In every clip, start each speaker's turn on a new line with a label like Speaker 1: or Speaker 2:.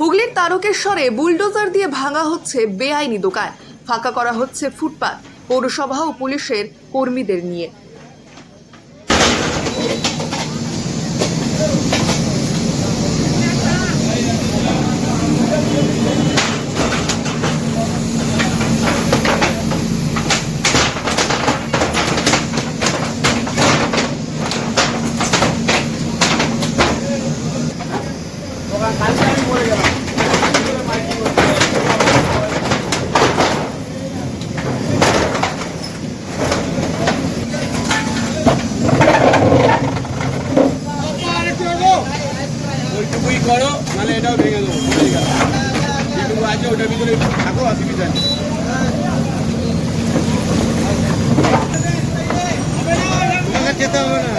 Speaker 1: হুগলির তারকেশ্বরে বুলডোজার দিয়ে ভাঙা হচ্ছে বেআইনি দোকান। ফাঁকা করা হচ্ছে ফুটপাত, পৌরসভা ও পুলিশের কর্মীদের নিয়ে।
Speaker 2: ওইটুকুই করো, নাহলে এটাও ভেঙে দেবো যেটুকু আছে ওটার ভিতরে একটু থাকো, অসুবিধা নেই। যেতে হবে না।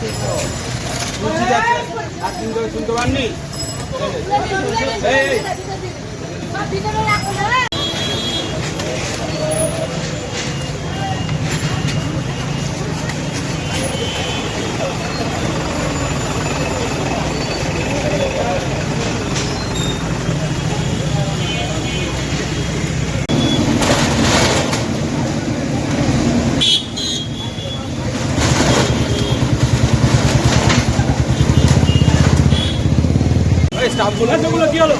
Speaker 2: শুনতে শুনতে স্টাফগুলো আচ্ছা, সেগুলো কি হলো?